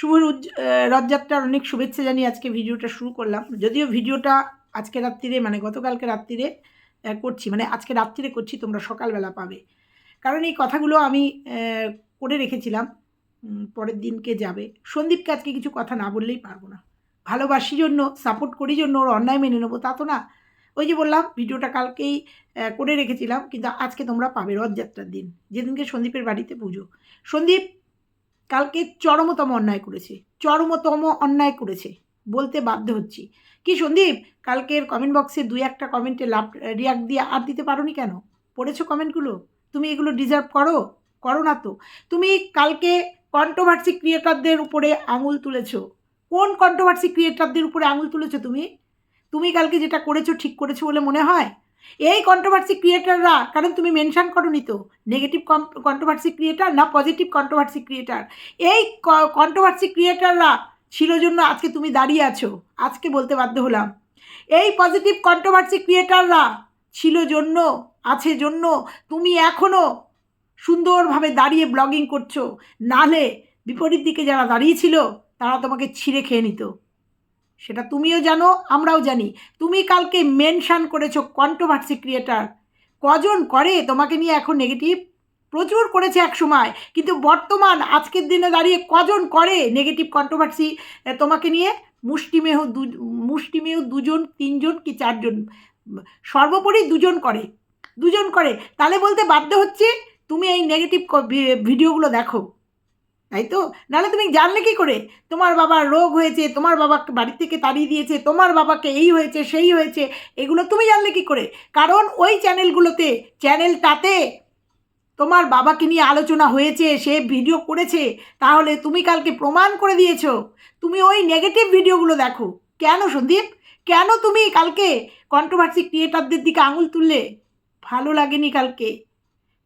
শুভ রথযাত্রার অনেক শুভেচ্ছা জানিয়ে আজকে ভিডিওটা শুরু করলাম। যদিও ভিডিওটা আজকে রাত্রিরে মানে গতকালকে রাত্রিরে করছি মানে আজকে রাত্রিরে করছি, তোমরা সকালবেলা পাবে। কারণ এই কথাগুলো আমি করে রেখেছিলাম পরের দিনকে যাবে। সন্দীপকে আজকে কিছু কথা না বললেই পারব না। ভালোবাসি জন্য সাপোর্ট করি জন্য ওর অন্যায় মেনে নেব, তা তো না। ওই যে বললাম, ভিডিওটা কালকেই করে রেখেছিলাম, কিন্তু আজকে তোমরা পাবে রথযাত্রার দিন। যেদিনকে সন্দীপের বাড়িতে পুজো। সন্দীপ কালকে চরমতম অন্যায় করেছে, চরমতম অন্যায় করেছে, বলতে বাধ্য হচ্ছি। কি সন্দীপ, কালকের কমেন্ট বক্সে দুই একটা কমেন্টে লাভ রিয়াক্ট দিয়ে আর দিতে পারোনি কেন? পড়েছো কমেন্টগুলো তুমি এগুলো ডিজার্ভ করো? করো না তো। তুমি কালকে কন্ট্রোভার্সি ক্রিয়েটারদের উপরে আঙুল তুলেছ। কোন কন্ট্রোভার্সি ক্রিয়েটারদের উপরে আঙুল তুলেছো তুমি? তুমি কালকে যেটা করেছ ঠিক করেছ বলে মনে হয়? এই কন্ট্রোভার্সি ক্রিয়েটাররা কারণ তুমি মেনশন করনি তো নেগেটিভ কন্ট্রোভার্সি ক্রিয়েটার না পজিটিভ কন্ট্রোভার্সি ক্রিয়েটার এই কন্ট্রোভার্সি ক্রিয়েটাররা ছিল জন্য আজকে তুমি দাঁড়িয়ে আছো, আজকে বলতে বাধ্য হলাম। এই পজিটিভ কন্ট্রোভার্সি ক্রিয়েটাররা ছিল জন্য, আছে জন্য, তুমি এখনও সুন্দরভাবে দাঁড়িয়ে ব্লগিং করছ নালে বিপরীত দিকে যারা দাঁড়িয়েছিল, তারা তোমাকে ছিঁড়ে খেয়ে নিত। সেটা তুমিও জানো, আমরাও জানি। তুমি কালকে মেনশান করেছ কন্ট্রোভার্সি ক্রিয়েটার কজন করে? তোমাকে নিয়ে এখন নেগেটিভ প্রচুর করেছে এক সময় কিন্তু বর্তমান, আজকের দিনে দাঁড়িয়ে কজন করে নেগেটিভ কন্ট্রোভার্সি তোমাকে নিয়ে মুষ্টিমেহ দু, মুষ্টিমেহ দুজন, তিনজন কি চারজন? সর্বোপরি দুজন করে। দুজন করে। তাহলে বলতে বাধ্য হচ্ছে, তুমি এই নেগেটিভ ভিডিওগুলো দেখো। তাই তো? নাহলে তুমি জানলে কি করে? তোমার বাবার রোগ হয়েছে, তোমার বাবাকে বাড়ি থেকে তাড়িয়ে দিয়েছে, তোমার বাবাকে এই হয়েছে, সেই হয়েছে, এগুলো তুমি জানলে কি করে? কারণ ওই চ্যানেলগুলোতে, চ্যানেলটাতে তোমার বাবাকে নিয়ে আলোচনা হয়েছে, সে ভিডিও করেছে, তাহলে তুমি কালকে প্রমাণ করে দিয়েছ। তুমি ওই নেগেটিভ ভিডিওগুলো দেখো। কেন সন্দীপ? কেন তুমি কালকে কন্ট্রোভার্সি ক্রিয়েটারদের দিকে আঙুল তুললে? ভালো লাগেনি কালকে।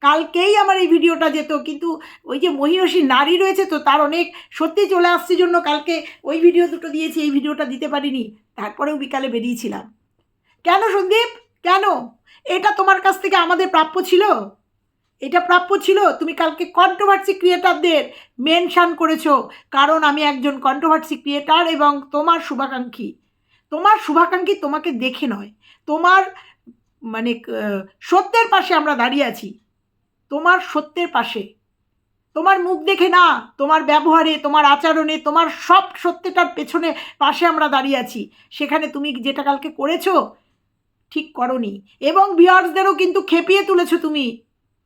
কালকেই আমার এই ভিডিওটা যেত, কিন্তু ওই যে মহিষী নারী রয়েছে তো তার অনেক সত্যি চলে আসছে জন্য কালকে ওই ভিডিও দুটো দিয়েছি, এই ভিডিওটা দিতে পারিনি। তারপরেও বিকালে বেরিয়েছিলাম। কেন সন্দীপ? কেন? এটা তোমার কাছ থেকে আমাদের প্রাপ্য ছিল? এটা প্রাপ্য ছিল? তুমি কালকে কন্ট্রোভার্সি ক্রিয়েটারদের মেনশান করেছ, কারণ আমি একজন কন্ট্রোভার্সি ক্রিয়েটার এবং তোমার শুভাকাঙ্ক্ষী। তোমার শুভাকাঙ্ক্ষী তোমাকে দেখে নয়। তোমার মানে সত্যের পাশে আমরা দাঁড়িয়ে আছি। তোমার সত্যের পাশে। তোমার মুখ দেখে না, তোমার ব্যবহারে, তোমার আচরণে, তোমার সব সত্যটার পেছনে পাশে আমরা দাঁড়িয়ে আছি। সেখানে তুমি যেটা কালকে করেছ, ঠিক করনি। এবং ভিউয়ার্সদেরও কিন্তু খেপিয়ে তুলেছো তুমি।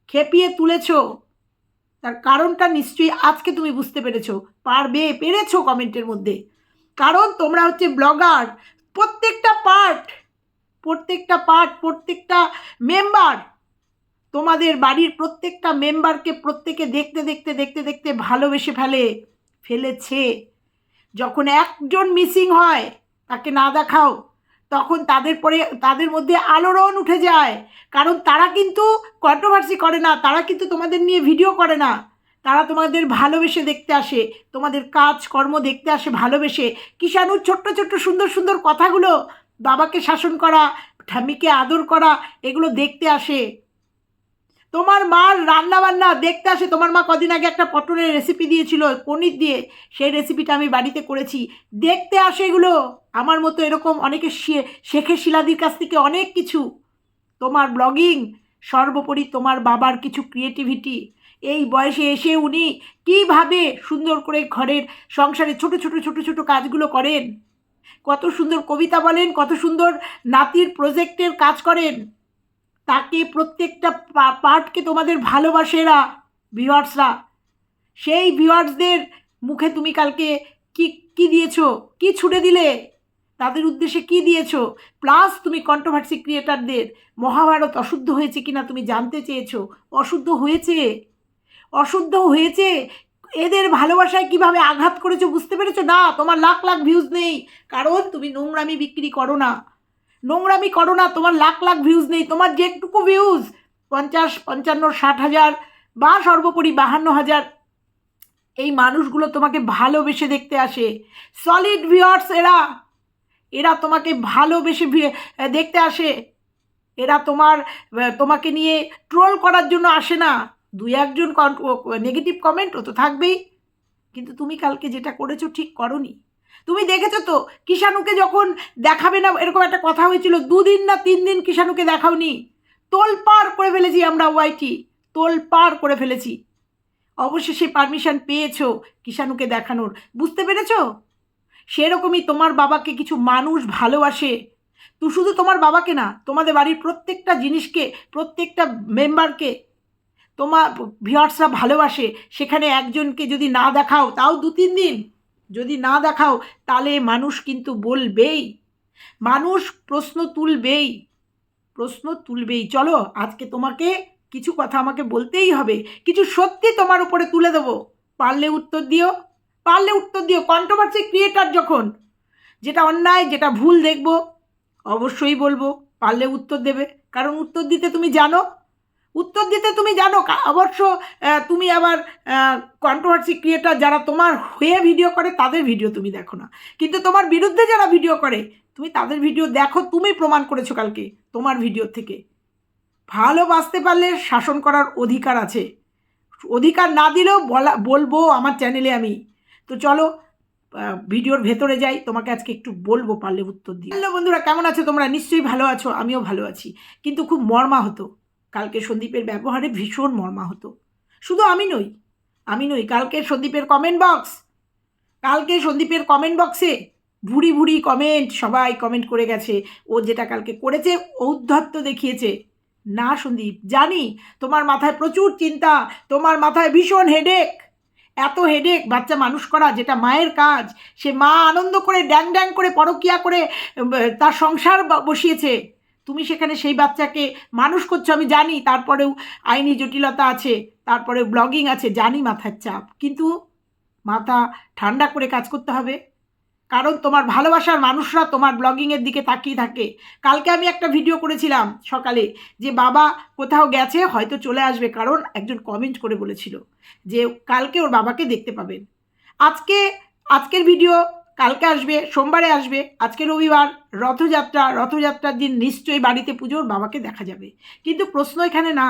খেপিয়ে তুলেছো। তার কারণটা নিশ্চয়ই আজকে তুমি বুঝতে পেরেছ। পারবে, পেরেছ কমেন্টের মধ্যে। কারণ তোমরা হচ্ছে ব্লগার। প্রত্যেকটা পার্ট প্রত্যেকটা পার্ট, প্রত্যেকটা মেম্বার তোমাদের বাড়ির প্রত্যেকটা মেম্বারকে প্রত্যেকে দেখতে দেখতে দেখতে দেখতে ভালোবেসে ফেলে, ফেলেছে। যখন একজন মিসিং হয়, তাকে না দেখাও, তখন তাদের পরে, তাদের মধ্যে আলোড়ন উঠে যায়। কারণ তারা কিন্তু কন্ট্রোভার্সি করে না, তারা কিন্তু তোমাদের নিয়ে ভিডিও করে না। তারা তোমাদের ভালোবেসে দেখতে আসে, তোমাদের কাজ, কর্ম দেখতে আসে ভালোবেসে। কিষাণুর ছোট্ট ছোট্ট, সুন্দর সুন্দর কথাগুলো বাবাকে শাসন করা, ঠাম্মিকে আদর করা, এগুলো দেখতে আসে। তোমার মার রান্না বান্না দেখতে আসে। তোমার মা কদিন আগে একটা পটলের রেসিপি দিয়েছিল, পনির দিয়ে। সেই রেসিপিটা আমি বাড়িতে করেছি। দেখতে আসে এগুলো। আমার মতো এরকম অনেকে শেখে শিলাদির কাছ থেকে অনেক কিছু। তোমার ব্লগিং সর্বোপরি তোমার বাবার কিছু ক্রিয়েটিভিটি এই বয়সে এসে উনি কীভাবে সুন্দর করে ঘরের সংসারে ছোট ছোট ছোট ছোট কাজগুলো করেন? কত সুন্দর কবিতা বলেন, কত সুন্দর নাতির প্রজেক্টের কাজ করেন? তাকে প্রত্যেকটা পার্টকে তোমাদের ভালোবাসে এরা ভিউয়ার্সরা সেই ভিউয়ার্সদের মুখে তুমি কালকে কি কি দিয়েছ? কি ছুটে দিলে? তাদের উদ্দেশ্যে কি দিয়েছ? প্লাস তুমি কন্ট্রোভার্সি ক্রিয়েটারদের মহাভারত অশুদ্ধ হয়েছে কিনা তুমি জানতে চেয়েছো? অশুদ্ধ হয়েছে? অশুদ্ধ হয়েছে? এদের ভালোবাসায় কীভাবে আঘাত করেছ বুঝতে পেরেছ? না, তোমার লাখ লাখ ভিউজ নেই। কারণ তুমি নোংরামি বিক্রি করো না। নোংরামি করো না, তোমার লাখ লাখ ভিউজ নেই, তোমার যেটুকু ভিউজ পঞ্চাশ, পঞ্চান্ন, ষাট হাজার বা সর্বোপরি বাহান্ন হাজার, এই মানুষগুলো তোমাকে ভালোবেসে দেখতে আসে। সলিড ভিউয়ার্স এরা এরা তোমাকে ভালোবেসে দেখতে আসে। এরা তোমার তোমাকে নিয়ে ট্রোল করার জন্য আসে না। দুই একজন নেগেটিভ কমেন্টও তো থাকবেই। কিন্তু তুমি কালকে যেটা করেছ ঠিক করনি। তুমি দেখেছ তো, কিষাণুকে যখন দেখাবে না, এরকম একটা কথা হয়েছিল, দুদিন না তিন দিন কিষাণুকে দেখাওনি। তোলপাড় করে ফেলেছি আমরা ওয়াইটি তোলপাড় করে ফেলেছি। অবশেষে পারমিশন পেয়েছ কিষাণুকে দেখানোর, বুঝতে পেরেছ? সেরকমই তোমার বাবাকে কিছু মানুষ ভালোবাসে। তো শুধু তোমার বাবাকে না, তোমাদের বাড়ির প্রত্যেকটা জিনিসকে, প্রত্যেকটা মেম্বারকে তোমার ভিউয়ার্সরা ভালোবাসে। সেখানে একজনকে যদি না দেখাও, তাও দু তিন দিন। যদি না দেখাও, তাহলে মানুষ কিন্তু বলবেই। মানুষ প্রশ্ন তুলবেই। প্রশ্ন তুলবেই। চলো, আজকে তোমাকে কিছু কথা আমাকে বলতেই হবে। কিছু সত্যি তোমার উপরে তুলে দেবো। পারলে উত্তর দিও। পারলে উত্তর দিও। কন্ট্রোভার্সি ক্রিয়েটার যখন, যেটা অন্যায়, যেটা ভুল দেখব, অবশ্যই বলব, পারলে উত্তর দেবে। কারণ উত্তর দিতে তুমি জানো উত্তর দিতে তুমি জানো অবশ্য তুমি আবার কন্ট্রোভার্সি ক্রিয়েটার যারা তোমার হয়ে ভিডিও করে, তাদের ভিডিও তুমি দেখো না। কিন্তু তোমার বিরুদ্ধে যারা ভিডিও করে, তুমি তাদের ভিডিও দেখো, তুমি প্রমাণ করেছ কালকে তোমার ভিডিও থেকে। ভালোবাসতে পারলে শাসন করার অধিকার আছে। অধিকার না দিলেও বলা, বলব আমার চ্যানেলে আমি। তো চলো ভিডিওর ভেতরে যাই। তোমাকে আজকে একটু বলব পারলে উত্তর দিই হ্যালো বন্ধুরা, কেমন আছো তোমরা? নিশ্চয়ই ভালো আছো, আমিও ভালো আছি। কিন্তু খুব মর্মা হতো কালকে সন্দীপের ব্যবহারে ভীষণ মর্মাহত। শুধু আমি নই আমি নই কালকে সন্দীপের কমেন্ট বক্স কালকে সন্দীপের কমেন্ট বক্সে ভুড়ি ভুড়ি কমেন্ট সবাই কমেন্ট করে গেছে। ও যেটা কালকে করেছে ঔদ্ধত্য দেখিয়েছে। না সন্দীপ, জানি, তোমার মাথায় প্রচুর চিন্তা, তোমার মাথায় ভীষণ হেডেক এত হেডেক বাচ্চা মানুষ করা, যেটা মায়ের কাজ। সে মা আনন্দ করে ড্যাং ড্যাং করে, পরকিয়া করে তার সংসার বসিয়েছে। তুমি সেখানে সেই বাচ্চাকে মানুষ করছ, আমি জানি। তারপরেও আইনি জটিলতা আছে তারপরে ব্লগিং আছে, জানি মাথার চাপ। কিন্তু মাথা ঠান্ডা করে কাজ করতে হবে। কারণ তোমার ভালোবাসার মানুষরা তোমার ব্লগিংয়ের দিকে তাকিয়ে থাকে। কালকে আমি একটা ভিডিও করেছিলাম সকালে, যে বাবা কোথাও গেছে, হয়তো চলে আসবে, কারণ একজন কমেন্ট করে বলেছিল যে কালকে ওর বাবাকে দেখতে পাবেন। আজকে, আজকের ভিডিও কালকে আসবে, সোমবারে আসবে, আজকে রবিবার, রথযাত্রা, রথযাত্রার দিন নিশ্চয়ই বাড়িতে পুজোর বাবাকে দেখা যাবে। কিন্তু প্রশ্ন এখানে না,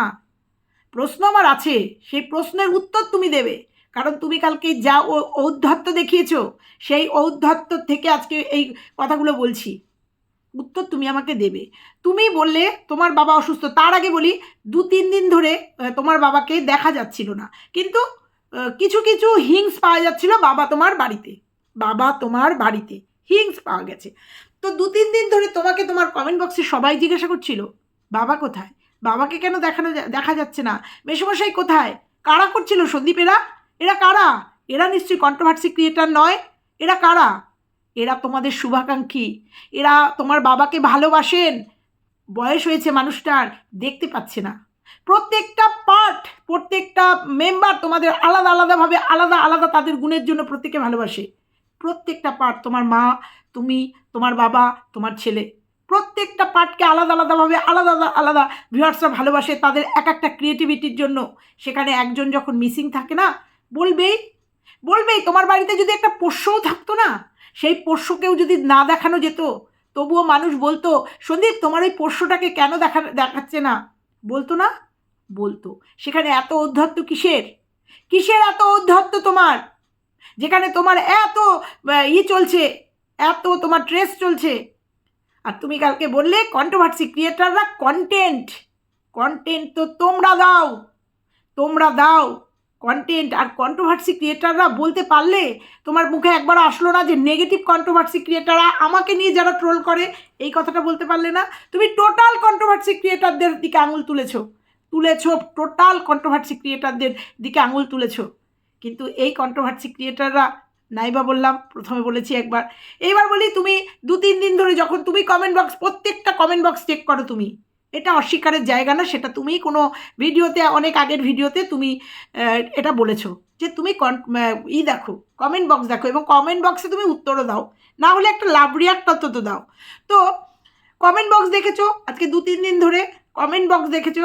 প্রশ্ন আমার আছে, সেই প্রশ্নের উত্তর তুমি দেবে। কারণ তুমি কালকে যা ও ঔদ্ধত্য দেখিয়েছো, সেই ঔদ্ধত্য থেকে আজকে এই কথাগুলো বলছি। উত্তর তুমি আমাকে দেবে। তুমি বললে তোমার বাবা অসুস্থ, তার আগে বলি, দু তিন দিন ধরে তোমার বাবাকে দেখা যাচ্ছিল না। কিন্তু কিছু কিছু হিংস পাওয়া যাচ্ছিল বাবা তোমার বাড়িতে। বাবা তোমার বাড়িতে। হিংস পাওয়া গেছে। তো দু তিন দিন ধরে তোমাকে তোমার কমেন্ট বক্সে সবাই জিজ্ঞাসা করছিল, বাবা কোথায়? বাবাকে কেন দেখানো দেখা যাচ্ছে না? মেসমশাই কোথায়? কারা করছিল সন্দীপ এরা? এরা কারা? এরা নিশ্চয়ই কন্ট্রোভার্সি ক্রিয়েটার নয়। এরা কারা? এরা তোমাদের শুভাকাঙ্ক্ষী। এরা তোমার বাবাকে ভালোবাসেন। বয়স হয়েছে মানুষটার, দেখতে পাচ্ছে না। প্রত্যেকটা পার্ট প্রত্যেকটা মেম্বার তোমাদের আলাদা, আলাদাভাবে আলাদা আলাদা তাদের গুণের জন্য প্রত্যেকে ভালোবাসে। প্রত্যেকটা পার্ট তোমার মা, তুমি, তোমার বাবা, তোমার ছেলে, প্রত্যেকটা পার্টকে আলাদা আলাদাভাবে আলাদা আলাদা আলাদা ভিউয়ার্সরা ভালোবাসে তাদের এক একটা ক্রিয়েটিভিটির জন্য। সেখানে একজন যখন মিসিং থাকে না, বলবেই বলবেই, তোমার বাড়িতে যদি একটা পোষ্যও থাকতো না, সেই পোষ্যকেও যদি না দেখানো যেত, তবুও মানুষ বলতো, সন্দীপ, তোমার ওই পোষ্যটাকে কেন দেখা, দেখাচ্ছে না? বলতো না, বলতো। সেখানে এত ঔদ্ধত্য কিসের? কিসের এত ঔদ্ধত্য তোমার? যেখানে তোমার এত ই চলছে, এত তোমার ট্রেস চলছে। আর তুমি কালকে বললে কন্ট্রোভার্সি ক্রিয়েটাররা কন্টেন্ট কন্টেন্ট তো তোমরা দাও তোমরা দাও কন্টেন্ট আর কন্ট্রোভার্সি ক্রিয়েটাররা বলতে পারলে তোমার মুখে একবার আসলো না যে নেগেটিভ কন্ট্রোভার্সি ক্রিয়েটাররা আমাকে নিয়ে যারা ট্রোল করে, এই কথাটা বলতে পারলে না। তুমি টোটাল কন্ট্রোভার্সি ক্রিয়েটারদের দিকে আঙুল তুলেছো তুলেছো টোটাল কন্ট্রোভার্সি ক্রিয়েটারদের দিকে আঙুল তুলেছো। কিন্তু এই কন্ট্রোভার্সি ক্রিয়েটাররা নাইবা বললাম, প্রথমে বলেছি একবার। এইবার বলি, তুমি দু তিন দিন ধরে যখন তুমি কমেন্ট বক্স প্রত্যেকটা কমেন্ট বক্স চেক করো তুমি। এটা অস্বীকারের জায়গা না, সেটা তুমি কোনো ভিডিওতে, অনেক আগের ভিডিওতে তুমি এটা বলেছ। যে তুমি ই দেখো কমেন্ট বক্স দেখো, এবং কমেন্ট বক্সে তুমি উত্তরও দাও। না হলে একটা লাভ রিয়াক্ট অন্তত দাও। তো কমেন্ট বক্স দেখেছ, আজকে দু তিন দিন ধরে কমেন্ট বক্স দেখেছ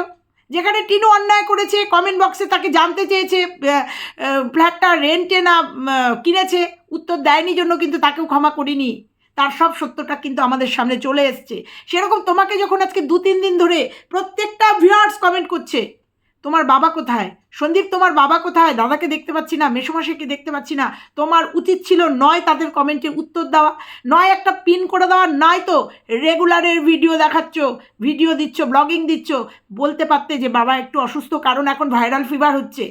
যেখানে টিনু অন্যায় করেছে কমেন্ট বক্সে তাকে জানতে চেয়েছে ফ্ল্যাটটা রেন্টে না কিনেছে, উত্তর দেয়নি জন্য কিন্তু তাকেও ক্ষমা করিনি। তার সব সত্যটা কিন্তু আমাদের সামনে চলে এসছে। সেরকম তোমাকে যখন আজকে দু তিন দিন ধরে প্রত্যেকটা ভিউয়ার্স কমেন্ট করছে তোমার বাবা কোথায়? সন্দীপ, তোমার বাবা কোথায়? দাদাকে দেখতে পাচ্ছি না মেসোমাসিকে দেখতে পাচ্ছি না। তোমার উচিত ছিল নয় তাদের কমেন্টের উত্তর দেওয়া, নয় একটা পিন করে দেওয়া, নয় তো রেগুলারের ভিডিও দেখাচ্ছ, ভিডিও দিচ্ছ, ব্লগিং দিচ্ছ, বলতে পারতে যে বাবা একটু অসুস্থ কারণ এখন ভাইরাল ফিভার হচ্ছে।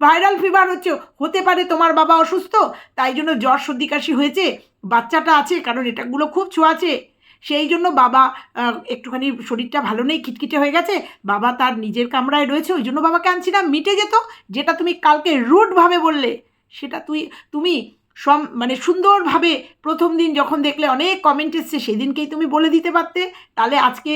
ভাইরাল ফিভার হচ্ছে, হতে পারে তোমার বাবা অসুস্থ, তাই জন্য জ্বর সর্দি কাশি হয়েছে, বাচ্চাটা আছে কারণ এটাগুলো খুব ছোঁয়াছে সেই জন্য বাবা একটুখানি শরীরটা ভালো নেই, খিটখিটে হয়ে গেছে, বাবা তার নিজের কামরায় রয়েছে, ওই জন্য বাবাকে আনছি না, মিটে যেত, যেটা তুমি কালকে রুটভাবে বললে, সেটা তুই, তুমি সম মানে সুন্দরভাবে প্রথম দিন যখন দেখলে অনেক কমেন্ট এসছে, সেদিনকেই তুমি বলে দিতে পারতে, তাহলে আজকে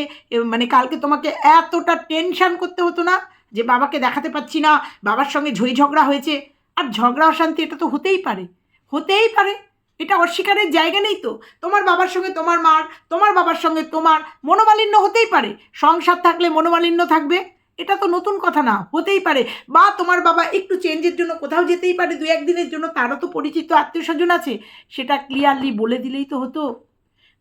মানে কালকে তোমাকে এতটা টেনশান করতে হতো না, যে বাবাকে দেখাতে পাচ্ছি না, বাবার সঙ্গে ঝই ঝগড়া হয়েছে, আর ঝগড়া অশান্তি এটা তো হতেই পারে হতেই পারে। এটা অস্বীকারের জায়গা নেই তো। তোমার বাবার সঙ্গে তোমার মার, তোমার বাবার সঙ্গে তোমার মনোমালিন্য হতেই পারে। সংসার থাকলে মনোমালিন্য থাকবে। এটা তো নতুন কথা না, হতেই পারে। বা তোমার বাবা একটু চেঞ্জের জন্য কোথাও যেতেই পারে দু একদিনের জন্য, তারও তো পরিচিত আত্মীয় স্বজন আছে। সেটা ক্লিয়ারলি বলে দিলেই তো হতো।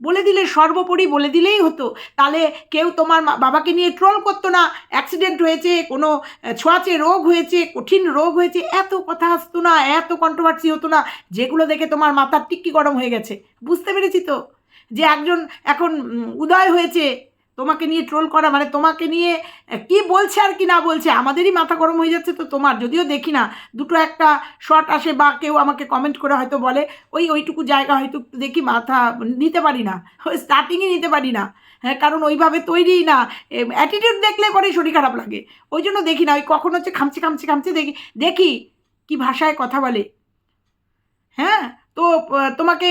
বলে দিলে, সর্বোপরি বলে দিলেই হতো। তাহলে কেউ তোমার বাবাকে নিয়ে ট্রোল করতো না। অ্যাক্সিডেন্ট হয়েছে, কোনো ছোঁয়াচে রোগ হয়েছে, কঠিন রোগ হয়েছে, এত কথা আসতো না, এত কন্ট্রোভার্সি হতো না, যেগুলো দেখে তোমার মাথার টিক্কি গরম হয়ে গেছে। বুঝতে পেরেছি তো? যে একজন এখন উদয় হয়েছে তোমাকে নিয়ে ট্রোল করা মানে তোমাকে নিয়ে কি বলছে আর কি না বলছে, আমাদেরই মাথা গরম হয়ে যাচ্ছে তো তোমার, যদিও দেখি না, দুটো একটা শর্ট আসে বা কেউ আমাকে কমেন্ট করে হয়তো বলে, ওই ওইটুকু জায়গা হয়তো দেখি মাথা নিতে পারি না স্টার্টিংয়ে নিতে পারি না হ্যাঁ কারণ ওইভাবে তৈরিই না অ্যাটিটিউড দেখলে পরেই শরীর খারাপ লাগে, ওই জন্য দেখি না, ওই কখন হচ্ছে খামচি খামচি খামচি দেখি দেখি কি ভাষায় কথা বলে হ্যাঁ তো তোমাকে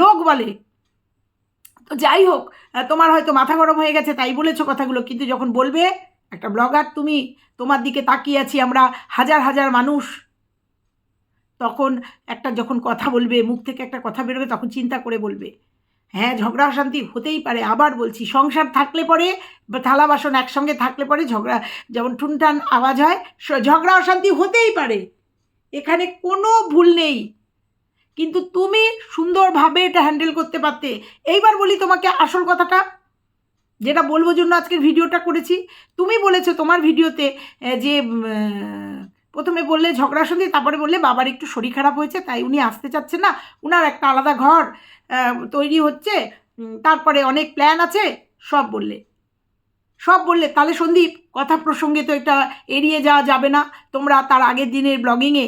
লোক বলে তো যাই হোক তোমার হয়তো মাথা গরম হয়ে গেছে, তাই বলেছ কথাগুলো। কিন্তু যখন বলবে, একটা ব্লগার তুমি, তোমার দিকে তাকিয়ে আছি আমরা হাজার হাজার মানুষ, তখন একটা যখন কথা বলবে, মুখ থেকে একটা কথা বেরোবে, তখন চিন্তা করে বলবে। হ্যাঁ ঝগড়া অশান্তি হতেই পারে, আবার বলছি, সংসার থাকলে পরে থালা বাসন একসঙ্গে থাকলে পরে ঝগড়া, যেমন ঠুনঠান আওয়াজ হয় ঝগড়া অশান্তি হতেই পারে। এখানে কোনো ভুল নেই। কিন্তু তুমি সুন্দরভাবে এটা হ্যান্ডেল করতে পারতে। এইবার বলি তোমাকে আসল কথাটা, যেটা বলব জন্য আজকের ভিডিওটা করেছি। তুমি বলেছ তোমার ভিডিওতে যে প্রথমে বললে ঝগড়া সন্ধি তারপরে বললে বাবার একটু শরীর খারাপ হয়েছে, তাই উনি আসতে চাচ্ছেন না। উনার একটা আলাদা ঘর তৈরি হচ্ছে তারপরে অনেক প্ল্যান আছে, সব বললে। সব বললে, তাহলে সন্দীপ, কথা প্রসঙ্গে তো এটা এড়িয়ে যাওয়া যাবে না। তোমরা তার আগের দিনের ব্লগিংয়ে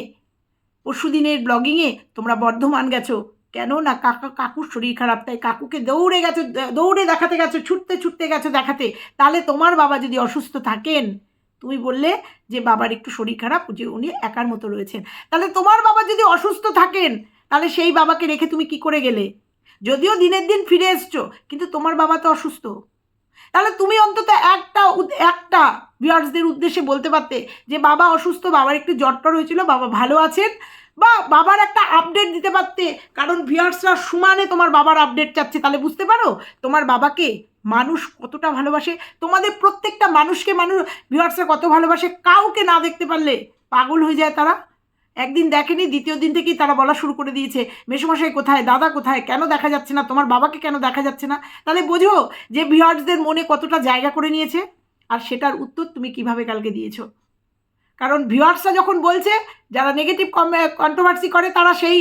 পরশু দিনের ব্লগিংয়ে তোমরা বর্ধমান গেছো। কেন না কাকা, কাকুর শরীর খারাপ, তাই কাকুকে দৌড়ে গেছো, দৌড়ে দেখাতে গেছো, ছুটতে ছুটতে গেছো দেখাতে। তাহলে তোমার বাবা যদি অসুস্থ থাকেন, তুমি বললে যে বাবার একটু শরীর খারাপ, যে উনি একার মতো রয়েছেন। তাহলে তোমার বাবা যদি অসুস্থ থাকেন, তাহলে সেই বাবাকে রেখে তুমি কি করে গেলে? যদিও দিনের দিন ফিরে এসছো, কিন্তু তোমার বাবা তো অসুস্থ। তাহলে তুমি অন্তত একটা একটা ভিউয়ার্সদের উদ্দেশ্যে বলতে পারতে যে বাবা অসুস্থ, বাবার একটু জ্বরটর হয়েছিল, বাবা ভালো আছেন বা বাবার একটা আপডেট দিতে পারতে। কারণ ভিউয়ার্সরা সমানে তোমার বাবার আপডেট চাচ্ছে, তাহলে বুঝতে পারো? তোমার বাবাকে মানুষ কতটা ভালোবাসে? তোমাদের প্রত্যেকটা মানুষকে মানুষ, ভিউয়ার্সরা কত ভালোবাসে? কাউকে না দেখতে পারলে পাগল হয়ে যায় তারা। একদিন দেখেনি, দ্বিতীয় দিন থেকেই তারা বলা শুরু করে দিয়েছে, মেসোমশাই কোথায়, দাদা কোথায়, কেন দেখা যাচ্ছে না, তোমার বাবাকে কেন দেখা যাচ্ছে না? তাহলে বোঝো যে ভিউয়ার্সদের মনে কতটা জায়গা করে নিয়েছে। আর সেটার উত্তর তুমি কীভাবে কালকে দিয়েছ? কারণ ভিউয়ার্সরা যখন বলছে, যারা নেগেটিভ কন্ট্রোভার্সি করে, তারা সেই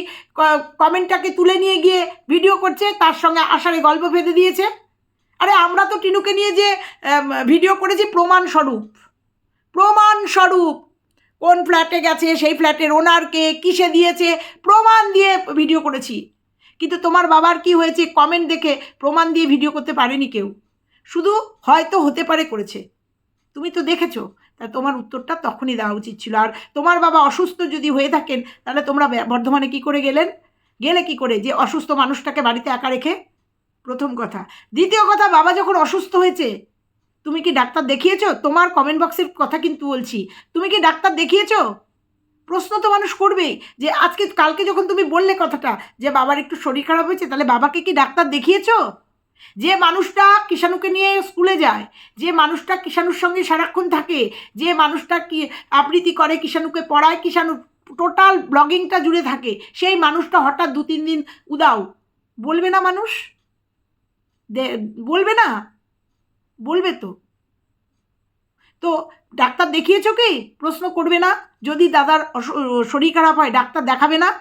কমেন্টটাকে তুলে নিয়ে গিয়ে ভিডিও করছে, তার সঙ্গে আষাঢ়ে গল্প বেঁধে দিয়েছে। আরে আমরা তো টিনুকে নিয়ে যে ভিডিও করেছি প্রমাণ স্বরূপ প্রমাণ স্বরূপ কোন ফ্ল্যাটে গেছে, সেই ফ্ল্যাটের ওনারকে কিসে দিয়েছে, প্রমাণ দিয়ে ভিডিও করেছি। কিন্তু তোমার বাবার কি হয়েছে কমেন্ট দেখে প্রমাণ দিয়ে ভিডিও করতে পারেনি কেউ। শুধু হয়তো হতে পারে করেছে। তুমি তো দেখেছ, তা তোমার উত্তরটা তখনই দেওয়া উচিত ছিল। আর তোমার বাবা অসুস্থ যদি হয়ে থাকেন, তাহলে তোমরা বর্ধমানে কি করে গেলেন? গেলে কি করে যে অসুস্থ মানুষটাকে বাড়িতে একা রেখে? প্রথম কথা। দ্বিতীয় কথা, বাবা যখন অসুস্থ হয়েছে তুমি কি ডাক্তার দেখিয়েছো? তোমার কমেন্ট বক্সের কথা কিন্তু বলছি। তুমি কি ডাক্তার দেখিয়েছো? প্রশ্ন তো মানুষ করবেই যে আজকে, কালকে যখন তুমি বললে কথাটা যে বাবার একটু শরীর খারাপ হয়েছে, তাহলে বাবাকে কি ডাক্তার দেখিয়েছো? যে মানুষটা কিষাণুকে নিয়ে স্কুলে যায়, যে মানুষটা কিষাণুর সঙ্গে সারাক্ষণ থাকে, যে মানুষটা কি আবৃত্তি করে কিষাণুকে পড়ায়, কিষাণু টোটাল ব্লগিংটা জুড়ে থাকে, সেই মানুষটা হঠাৎ দু তিন দিন উদাও। বলবে না মানুষ? বলবে না? বলবে তো। তো ডাক্তার দেখিয়েছো কি? প্রশ্ন করবে না। যদি দাদার শরীর খারাপ হয়, ডাক্তার দেখাবে না?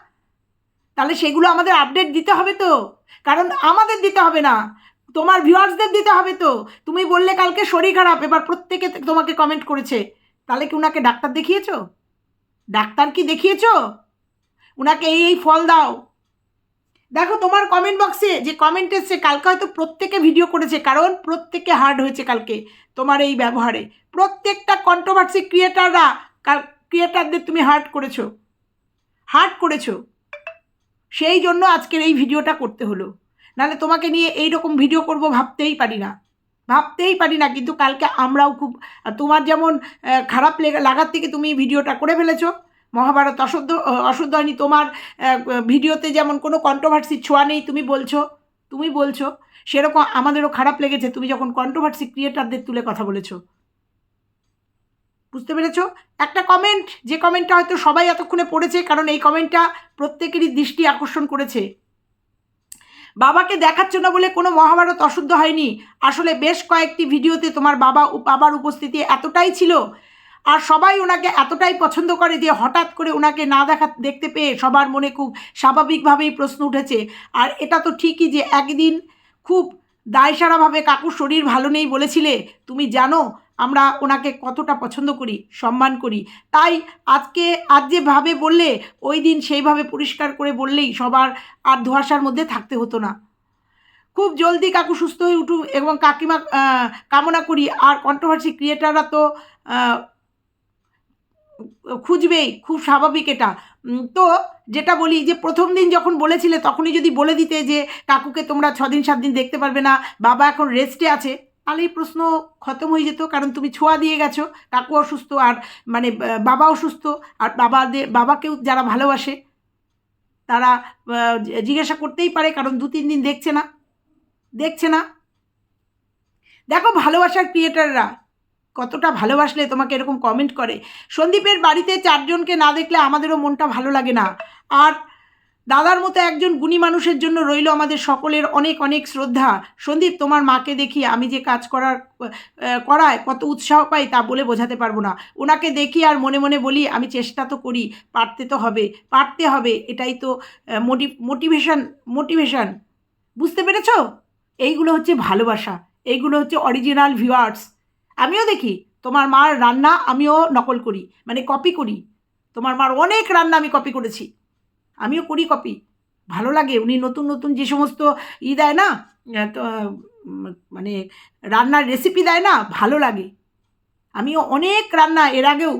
তাহলে সেগুলো আমাদের আপডেট দিতে হবে তো। কারণ আমাদের দিতে হবে না। তোমার ভিউয়ার্সদের দিতে হবে তো। তুমি বললে কালকে শরীর খারাপ, এবার প্রত্যেকে তোমাকে কমেন্ট করেছে। তাহলে কি ওনাকে ডাক্তার দেখিয়েছ? ডাক্তার কি দেখিয়েছ? ওনাকে এই এই ফল দাও। দেখো তোমার কমেন্ট বক্সে যে কমেন্ট এসছে, কালকে হয়তো প্রত্যেকে ভিডিও করেছে, কারণ প্রত্যেকে হার্ড হয়েছে কালকে তোমার এই ব্যবহারে। প্রত্যেকটা কন্ট্রোভার্সি ক্রিয়েটাররা ক্রিয়েটারদের তুমি হার্ট করেছ। হার্ট করেছ। সেই জন্য আজকের এই ভিডিওটা করতে হলো। নাহলে তোমাকে নিয়ে এই রকম ভিডিও করব ভাবতেই পারি না। ভাবতেই পারি না, কিন্তু কালকে আমরাও খুব, তোমার যেমন খারাপ লেগে, লাগার থেকে তুমি ভিডিওটা করে ফেলেছো। মহাভারত অশুদ্ধ অশুদ্ধ হয়নি। তোমার ভিডিওতে যেমন কোনো কন্ট্রোভার্সি ছোঁয়া নেই, তুমি বলছো তুমি বলছো, সেরকম আমাদেরও খারাপ লেগেছে। তুমি যখন কন্ট্রোভার্সি ক্রিয়েটারদের তুলে কথা বলেছ। বুঝতে পেরেছ? একটা কমেন্ট যে কমেন্টটা হয়তো সবাই এতক্ষণে পড়েছে, কারণ এই কমেন্টটা প্রত্যেকেরই দৃষ্টি আকর্ষণ করেছে। বাবাকে দেখাচ্ছ না বলে কোনো মহাভারত অশুদ্ধ হয়নি। আসলে বেশ কয়েকটি ভিডিওতে তোমার বাবা, বাবার উপস্থিতি এতটাই ছিল আর সবাই ওনাকে এতটাই পছন্দ করে যে হঠাৎ করে ওনাকে না দেখা দেখতে পেয়ে সবার মনে খুব স্বাভাবিকভাবেই প্রশ্ন উঠেছে। আর এটা তো ঠিকই যে একদিন খুব দায়সারাভাবে কাকুর শরীর ভালো নেই বলেছিলে, তুমি জানো আমরা ওনাকে কতটা পছন্দ করি, সম্মান করি। তাই আজকে আজ যেভাবে বললে, ওই দিন সেইভাবে পরিষ্কার করে বললেই সবার আর ধোয়াশার মধ্যে থাকতে হতো না। খুব জলদি কাকু সুস্থ হয়ে উঠুক এবং কাকিমা কামনা করি। আর কন্ট্রোভার্সি ক্রিয়েটাররা তো খুঁজবেই, খুব স্বাভাবিক এটা। তো যেটা বলি যে, প্রথম দিন যখন বলেছিলে, তখনই যদি বলে দিতে যে, কাকুকে তোমরা ছদিন সাত দিন দেখতে পারবে না, বাবা এখন রেস্টে আছে, তাহলে এই প্রশ্ন খতম হয়ে যেত, কারণ তুমি ছোঁয়া দিয়ে গেছো, কাকু অসুস্থ আর মানে বাবা অসুস্থ, আর বাবাদের, বাবাকেও যারা ভালোবাসে, তারা জিজ্ঞাসা করতেই পারে, কারণ দু তিন দিন দেখছে না দেখছে না। দেখো ভালোবাসার ক্রিয়েটাররা কতটা ভালোবাসলে তোমাকে এরকম কমেন্ট করে। সন্দীপের বাড়িতে চারজনকে না দেখলে আমাদেরও মনটা ভালো লাগে না। আর দাদার মতো একজন গুণী মানুষের জন্য রইল আমাদের সকলের অনেক অনেক শ্রদ্ধা। সন্দীপ, তোমার মাকে দেখি, আমি যে কাজ করার করায় কত উৎসাহ পাই তা বলে বোঝাতে পারব না। ওনাকে দেখি আর মনে মনে বলি, আমি চেষ্টা তো করি, পারতে তো হবে, পারতে হবে, এটাই তো মোটি মোটিভেশন, মোটিভেশান। বুঝতে পেরেছ? এইগুলো হচ্ছে ভালোবাসা, এইগুলো হচ্ছে অরিজিনাল ভিউয়ার্স আমিও দেখি, তোমার মার রান্না আমিও নকল করি মানে কপি করি। তোমার মার অনেক রান্না আমি কপি করেছি। আমিও করি কপি ভালো লাগে, উনি নতুন নতুন যে সমস্ত ই দেয় না মানে রান্নার রেসিপি দেয় না, ভালো লাগে। আমিও অনেক রান্না এর আগেও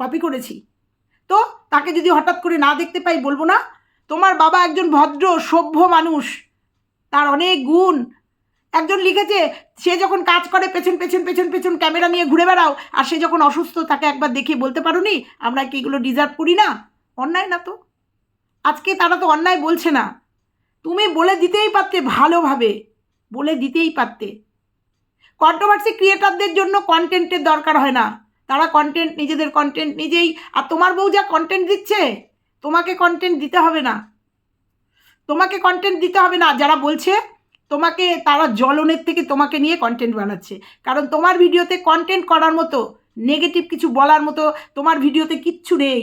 কপি করেছি। তো তাকে যদি হঠাৎ করে না দেখতে পাই, বলব না, তোমার বাবা একজন ভদ্র, সভ্য মানুষ, তার অনেক গুণ একজন লিখেছে, সে যখন কাজ করে, পেছন পেছন পেছন পেছন ক্যামেরা নিয়ে ঘুরে বেড়াও, আর সে যখন অসুস্থ, তাকে একবার দেখিয়ে বলতে পারো নি আমরা কি এগুলো ডিজার্ভ করি না? অন্যায় না তো। আজকে তারা তো অন্যায় বলছে না। তুমি বলে দিতেই পারতে ভালোভাবে, বলে দিতেই পারতে। কন্ট্রোভার্সি ক্রিয়েটারদের জন্য কন্টেন্টের দরকার হয় না। তারা কন্টেন্ট নিজেদের কন্টেন্ট নিজেই, আর তোমার বউ যা কন্টেন্ট দিচ্ছে, তোমাকে কন্টেন্ট দিতে হবে না। তোমাকে কন্টেন্ট দিতে হবে না। যারা বলছে তোমাকে তারা জ্বলনের থেকে তোমাকে নিয়ে কন্টেন্ট বানাচ্ছে। কারণ তোমার ভিডিওতে কন্টেন্ট করার মতো নেগেটিভ কিছু বলার মতো তোমার ভিডিওতে কিচ্ছু নেই।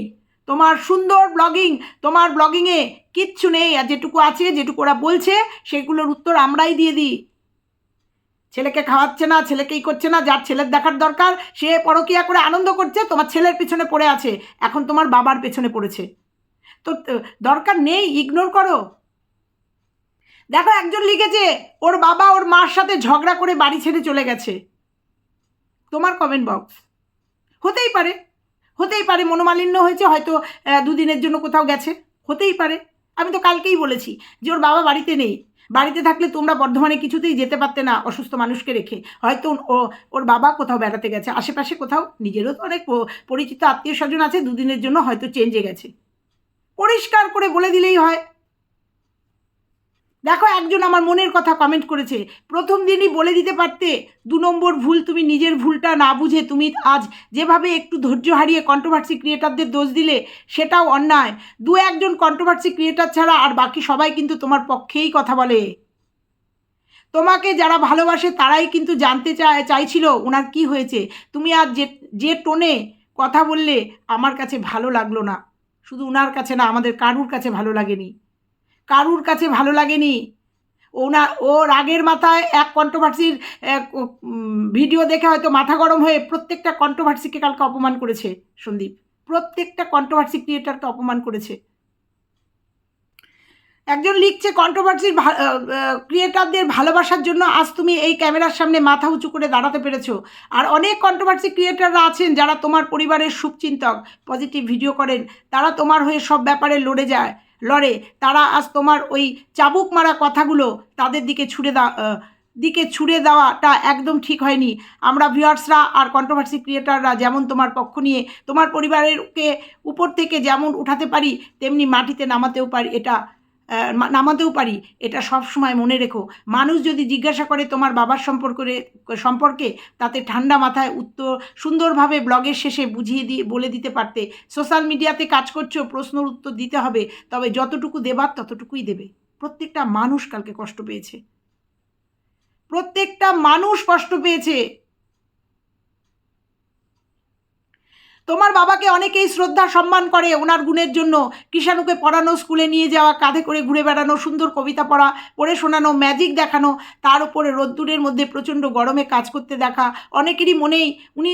তোমার সুন্দর ব্লগিং তোমার ব্লগিংয়ে কিচ্ছু নেই। আর যেটুকু আছে যেটুকু ওরা বলছে সেগুলোর উত্তর আমরাই দিয়ে দিই। ছেলেকে খাওয়াচ্ছে না ছেলেকেই করছে না যার ছেলের দেখার দরকার সে পরকিয়া করে আনন্দ করছে তোমার ছেলের পিছনে পড়ে আছে। এখন তোমার বাবার পেছনে পড়েছে। তো, দরকার নেই ইগনোর করো। দেখো একজন লিখেছে, ওর বাবা ওর মার সাথে ঝগড়া করে বাড়ি ছেড়ে চলে গেছে। তোমার কমেন্ট বক্স হতেই পারে হতেই পারে মনোমালিন্য হয়েছে, হয়তো দুদিনের জন্য কোথাও গেছে, হতেই পারে। আমি তো কালকেই বলেছি যে ওর বাবা বাড়িতে নেই। বাড়িতে থাকলে তোমরা বর্ধমানে কিছুতেই যেতে পারতে না অসুস্থ মানুষকে রেখে। হয়তো ও, ওর বাবা কোথাও বেড়াতে গেছে, আশেপাশে কোথাও নিজেরও তো অনেক পরিচিত আত্মীয় স্বজন আছে, দুদিনের জন্য হয়তো চেঞ্জে গেছে। পরিষ্কার করে বলে দিলেই হয়। দেখো একজন আমার মনের কথা কমেন্ট করেছে। প্রথম দিনই বলে দিতে পারতে, দু নম্বর ভুল তুমি নিজের ভুলটা না বুঝে তুমি আজ যেভাবে একটু ধৈর্য হারিয়ে কন্ট্রোভার্সি ক্রিয়েটারদের দোষ দিলে, সেটাও অন্যায়। দু একজন কন্ট্রোভার্সি ক্রিয়েটার ছাড়া আর বাকি সবাই কিন্তু তোমার পক্ষেই কথা বলে। তোমাকে যারা ভালোবাসে তারাই কিন্তু জানতে চায়, চাইছিল ওনার কি হয়েছে। তুমি আর যে যে টোনে কথা বললে আমার কাছে ভালো লাগল না। শুধু ওনার কাছে না, আমাদের কারুর কাছে ভালো লাগেনি। কারুর কাছে ভালো লাগেনি। ওনা ও রাগের মাথায় এক কন্ট্রোভার্সির ভিডিও দেখে হয়তো মাথা গরম হয়ে প্রত্যেকটা কন্ট্রোভার্সিকে কালকে অপমান করেছে সন্দীপ। প্রত্যেকটা কন্ট্রোভার্সি ক্রিয়েটারকে অপমান করেছে। একজন লিখছে কন্ট্রোভার্সির ক্রিয়েটারদের ভালোবাসার জন্য আজ তুমি এই ক্যামেরার সামনে মাথা উঁচু করে দাঁড়াতে পেরেছ। আর অনেক কন্ট্রোভার্সি ক্রিয়েটাররা আছেন যারা তোমার পরিবারের শুভচিন্তক পজিটিভ ভিডিও করেন। তারা তোমার হয়ে সব ব্যাপারে লড়ে যায়। লড়ে, তারা আজ তোমার ওই চাবুক মারা কথাগুলো তাদের দিকে ছুড়ে দা দিকে ছুড়ে দেওয়াটা একদম ঠিক হয়নি। আমরা ভিউয়ার্সরা আর কন্ট্রোভার্সি ক্রিয়েটাররা যেমন তোমার পক্ষ নিয়ে, তোমার পরিবারেরকে উপর থেকে যেমন উঠাতে পারি, তেমনি মাটিতে নামাতেও পারি। এটা নামাতেও পারি। এটা সব সময় মনে রেখো। মানুষ যদি জিজ্ঞাসা করে তোমার বাবার সম্পর্কে সম্পর্কে, তাতে ঠান্ডা মাথায় উত্তর সুন্দরভাবে ব্লগের শেষে বুঝিয়ে দিয়ে বলে দিতে পারতে। সোশ্যাল মিডিয়াতে কাজ করছ, প্রশ্নর উত্তর দিতে হবে। তবে যতটুকু দেবার, ততটুকুই দেবে। প্রত্যেকটা মানুষ কালকে কষ্ট পেয়েছে। প্রত্যেকটা মানুষ কষ্ট পেয়েছে। তোমার বাবাকে অনেকেই শ্রদ্ধা, সম্মান করে ওনার গুণের জন্য। কিষাণুকে পড়ানো, স্কুলে নিয়ে যাওয়া, কাঁধে করে ঘুরে বেড়ানো, সুন্দর কবিতা পড়া, পড়ে শোনানো, ম্যাজিক দেখানো, তার উপরে রোদ্দুরের মধ্যে প্রচণ্ড গরমে কাজ করতে দেখা, অনেকেরই মনেই উনি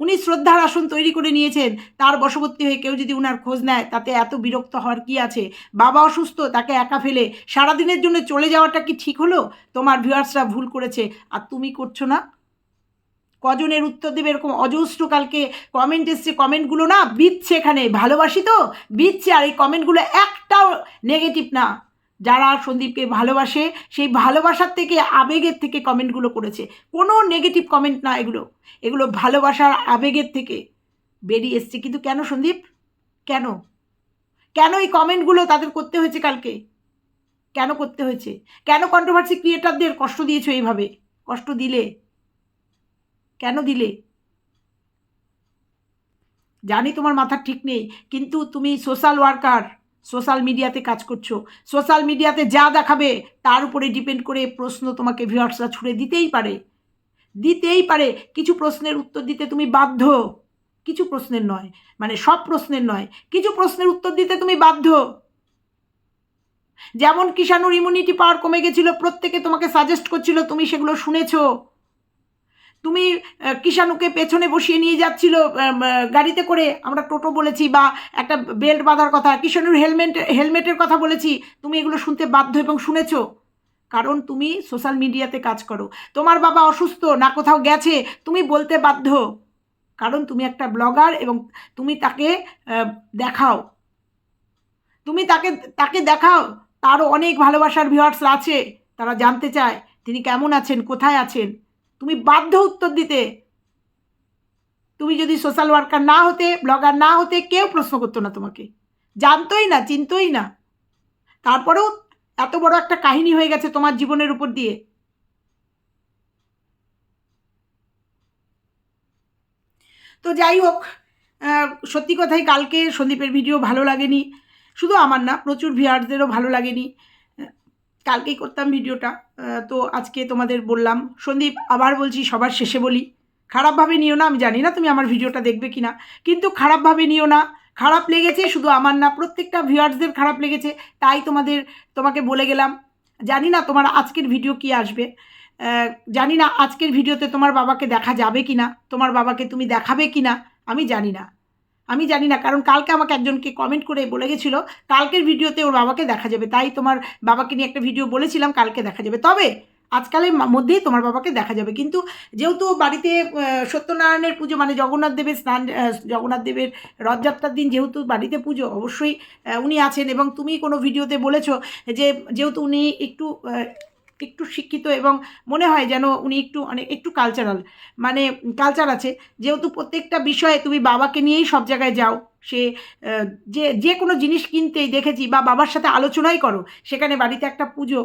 উনি শ্রদ্ধার আসন তৈরি করে নিয়েছেন। তার বশবর্তী হয়ে কেউ যদি উনার খোঁজ নেয়, তাতে এত বিরক্ত হওয়ার কি আছে? বাবা অসুস্থ, তাকে একা ফেলে সারাদিনের জন্য চলে যাওয়াটা কি ঠিক হলো? তোমার ভিউয়ার্সরা ভুল করেছে, আর তুমি করছ না? কজনের উত্তর দেবে এরকম অজস্র কালকে কমেন্ট এসছে কমেন্টগুলো না বিচ্ছে এখানে, ভালোবাসি তো? বিচ্ছে, আর এই কমেন্টগুলো একটাও নেগেটিভ না। যারা সন্দীপকে ভালোবাসে, সেই ভালোবাসার থেকে, আবেগের থেকে কমেন্টগুলো করেছে। কোনো নেগেটিভ কমেন্ট না এগুলো। এগুলো ভালোবাসার আবেগের থেকে বেরিয়ে এসছে। কিন্তু কেন সন্দীপ? কেন? কেন এই কমেন্টগুলো তাদের করতে হয়েছে কালকে? কেন করতে হয়েছে? কেন কন্ট্রোভার্সি ক্রিয়েটারদের কষ্ট দিয়েছ এইভাবে? কষ্ট দিলে? কেন দিলে? জানি তোমার মাথা ঠিক নেই, কিন্তু তুমি সোশ্যাল ওয়ার্কার সোশ্যাল মিডিয়াতে কাজ করছ। সোশ্যাল মিডিয়াতে যা দেখাবে, তার উপরে ডিপেন্ড করে প্রশ্ন তোমাকে ভিউয়ার্সরা ছুড়ে দিতেই পারে। দিতেই পারে, কিছু প্রশ্নের উত্তর দিতে তুমি বাধ্য। কিছু প্রশ্নের নয় মানে সব প্রশ্নের নয়, কিছু প্রশ্নের উত্তর দিতে তুমি বাধ্য। যেমন কিষাণুর ইমিউনিটি পাওয়ার কমে গেছিল, প্রত্যেকে তোমাকে সাজেস্ট করছিল, তুমি সেগুলো শুনেছো। তুমি কিষাণুকে পেছনে বসিয়ে নিয়ে যাচ্ছিল গাড়িতে করে। আমরা টোটো বলেছি বা একটা বেল্ট বাঁধার কথা, কিষাণুর হেলমেট, হেলমেটের কথা বলেছি। তুমি এগুলো শুনতে বাধ্য এবং শুনেছো? কারণ তুমি সোশ্যাল মিডিয়াতে কাজ করো। তোমার বাবা অসুস্থ, না কোথাও গেছে, তুমি বলতে বাধ্য। কারণ তুমি একটা ব্লগার এবং তুমি তাকে দেখাও। তুমি তাকে তাকে দেখাও। তারও অনেক ভালোবাসার ভিউয়ার্স আছে, তারা জানতে চায়, তিনি কেমন আছেন, কোথায় আছেন? তুমি বাধ্য উত্তর দিতে। তুমি যদি সোশ্যাল ওয়ার্কার না হতে ব্লগার না হতে, কেউ প্রশ্ন করতো না তোমাকে। জানতোই না, চিনতই না। তারপরেও এত বড় একটা কাহিনী হয়ে গেছে তোমার জীবনের উপর দিয়ে। তো যাই হোক সত্যি কথাই কালকে সন্দীপের ভিডিও ভালো লাগেনি। শুধু আমার না, প্রচুর ভিয়ারদেরও ভালো লাগেনি। কালকেই করতাম ভিডিওটা তো আজকে তোমাদের বললাম, সন্দীপ, আবার বলছি, সবার শেষে বলি, খারাপভাবে নিও না, আমি জানি না তুমি আমার ভিডিওটা দেখবে কি না কিন্তু খারাপভাবে নিও না, খারাপ লেগেছে, শুধু আমার না, প্রত্যেকটা ভিউয়ার্সদের খারাপ লেগেছে, তাই তোমাদের, তোমাকে বলে গেলাম, জানি না তোমার আজকের ভিডিও কি আসবে জানি না আজকের ভিডিওতে তোমার বাবাকে দেখা যাবে কি না তোমার বাবাকে তুমি দেখাবে কি না আমি জানি না। আমি জানি না, কারণ কালকে আমাকে একজনকে কমেন্ট করে বলে গেছিল, কালকের ভিডিওতে ওর বাবাকে দেখা যাবে, তাই তোমার বাবাকে নিয়ে একটা ভিডিও বলেছিলাম, কালকে দেখা যাবে। তবে আজকালের মধ্যেই তোমার বাবাকে দেখা যাবে, কিন্তু যেহেতু বাড়িতে সত্যনারায়ণের পুজো মানে জগন্নাথ দেবের স্নান জগন্নাথ দেবের রথযাত্রার দিন যেহেতু বাড়িতে পুজো, অবশ্যই উনি আছেন এবং তুমি কোনো ভিডিওতে বলেছ যে, যেহেতু উনি একটু একটু শিক্ষিত এবং মনে হয় যেন উনি একটু অনেক, একটু কালচারাল মানে কালচার আছে। যেহেতু প্রত্যেকটা বিষয়ে তুমি বাবাকে নিয়েই সব জায়গায় যাও, সে যে যে কোনো জিনিস কিনতেই দেখেছি বা বাবার সাথে আলোচনাই করো, সেখানে বাড়িতে একটা পুজো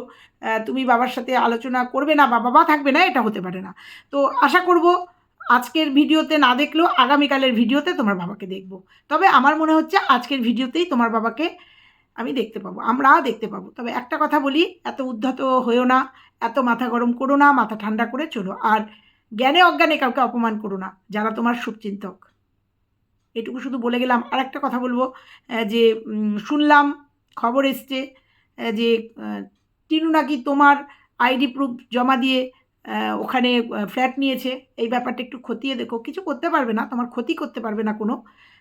তুমি বাবার সাথে আলোচনা করবে না বা বাবা থাকবে না, এটা হতে পারে না। তো আশা করব আজকের ভিডিওতে না দেখলেও আগামীকালের ভিডিওতে তোমার বাবাকে দেখব। তবে আমার মনে হচ্ছে আজকের ভিডিওতেই তোমার বাবাকে আমি দেখতে পাবো আমরা দেখতে পাবো। তবে একটা কথা বলি, এত উদ্ধত হয়েও না, এত মাথা গরম করো না, মাথা ঠান্ডা করে চলো। আর জ্ঞানে অজ্ঞানে কাউকে অপমান করো না, যারা তোমার শুভচিন্তক। এটুকু শুধু বলে গেলাম। আর একটা কথা বলব যে শুনলাম, খবর এসছে যে টিনু নাকি তোমার আইডি প্রুফ জমা দিয়ে ওখানে ফ্ল্যাট নিয়েছে। এই ব্যাপারটা একটু খতিয়ে দেখো। কিছু করতে পারবে না, তোমার ক্ষতি করতে পারবে না কোনো।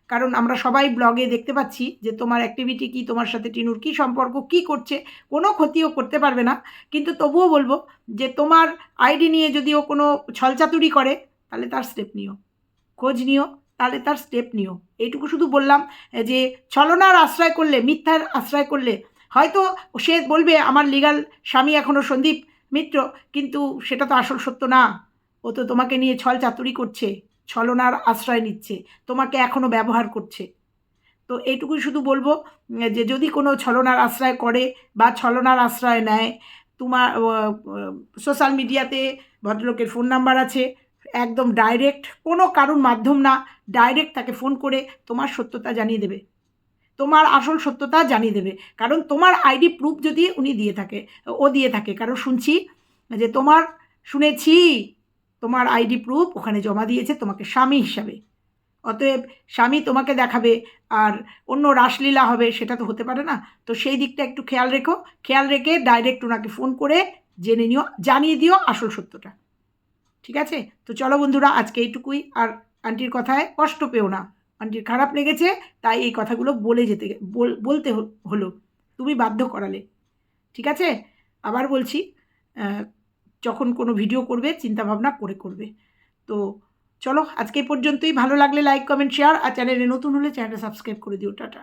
কারণ আমরা সবাই ব্লগে দেখতে পাচ্ছি যে তোমার অ্যাক্টিভিটি কি, তোমার সাথে টিনুর কি সম্পর্ক, কি করছে, কোনো ক্ষতিও করতে পারবে না। কিন্তু তবুও বলব যে তোমার আইডি নিয়ে যদি ও কোনো ছলচাতুরি করে, তাহলে তার স্টেপ নিও। খোঁজ নিও, তাহলে তার স্টেপ নিও। এইটুকু শুধু বললাম যে ছলনার আশ্রয় করলে, মিথ্যার আশ্রয় করলে, হয়তো সে বলবে, আমার লিগাল স্বামী এখনও সন্দীপ মিত্র। কিন্তু সেটা তো আসল সত্য না। ও তো তোমাকে নিয়ে ছল চাতুরি করছে। ছলনার আশ্রয় নিচ্ছে, তোমাকে এখনও ব্যবহার করছে। তো এইটুকুই শুধু বলব যে যদি কোনো ছলনার আশ্রয় করে বা ছলনার আশ্রয় নেয়, তোমার সোশ্যাল মিডিয়াতে ভদ্রলোকের ফোন নাম্বার আছে, একদম ডাইরেক্ট কোনো কারুর মাধ্যম না ডাইরেক্ট তাকে ফোন করে তোমার সত্যতা জানিয়ে দেবে। তোমার আসল সত্যতা জানিয়ে দেবে। কারণ তোমার আইডি প্রুফ যদি উনি দিয়ে থাকে, ও দিয়ে থাকে, কারণ শুনছি যে তোমার, শুনেছি তোমার আইডি প্রুফ ওখানে জমা দিয়েছে তোমাকে স্বামী হিসাবে। অতএব স্বামী তোমাকে দেখাবে আর অন্য রাসলীলা হবে সেটা তো হতে পারে না। তো সেই দিকটা একটু খেয়াল রেখো। খেয়াল রেখে ডাইরেক্ট ওনাকে ফোন করে জেনে নিও, জানিয়ে দিও আসল সত্যটা। ঠিক আছে? তো চলো বন্ধুরা, আজকে এইটুকুই। আর আন্টির কথায় কষ্ট পেও না। আন্টির খারাপ লেগেছে, তাই এই কথাগুলো বলে যেতে বল- বলতে হলো। তুমি বাধ্য করালে। ঠিক আছে? আবার বলছি যখন কোনো ভিডিও করবে চিন্তা ভাবনা করে করবে। তো চলো, আজকে পর্যন্তই। ভালো লাগলে লাইক কমেন্ট শেয়ার আর চ্যানেলে নতুন হলে চ্যানেলটা সাবস্ক্রাইব করে দিও। টাটা।